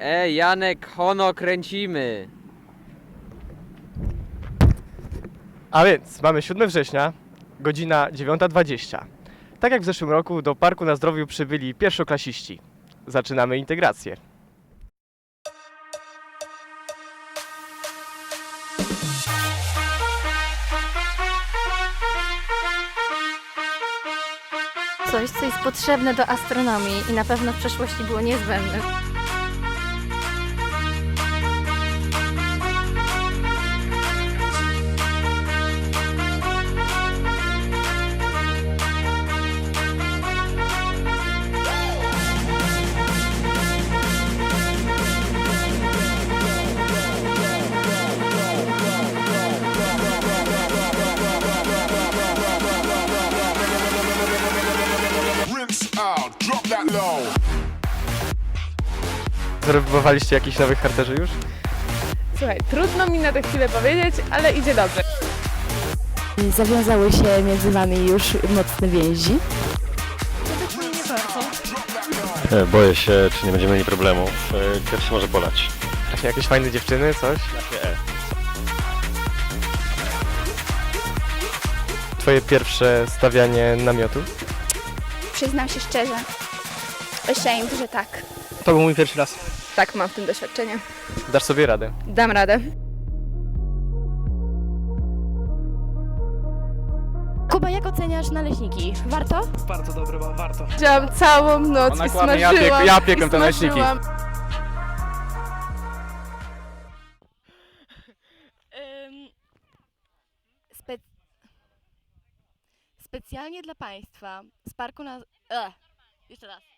Ej, Janek, hono kręcimy. A więc mamy 7 września, godzina 9.20. Tak jak w zeszłym roku do Parku na Zdrowiu przybyli pierwszoklasiści. Zaczynamy integrację. Coś, co jest potrzebne do astronomii i na pewno w przeszłości było niezbędne. Out, drop that low. Zarobowaliście jakichś nowych harterzy już? Słuchaj, trudno mi na tę chwilę powiedzieć, ale idzie dobrze. Zawiązały się między nami już mocne więzi. E, Boję się, czy nie będziemy mieli problemów. E, Pierwszy może bolać. Właśnie jakieś fajne dziewczyny, coś? E. Twoje pierwsze stawianie namiotu? Przyznam się szczerze. Ashamed, że tak. To był mój pierwszy raz. Tak, mam w tym doświadczenie. Dasz sobie radę. Dam radę. Kuba, jak oceniasz naleśniki? Warto? Bardzo dobre, wa- warto. Siedziałam całą noc Ona i kłamie, ja smażyłam. piek- ja piekłem i te naleśniki. smażyłam. Spe... Specjalnie dla Państwa z parku na... E, jeszcze raz.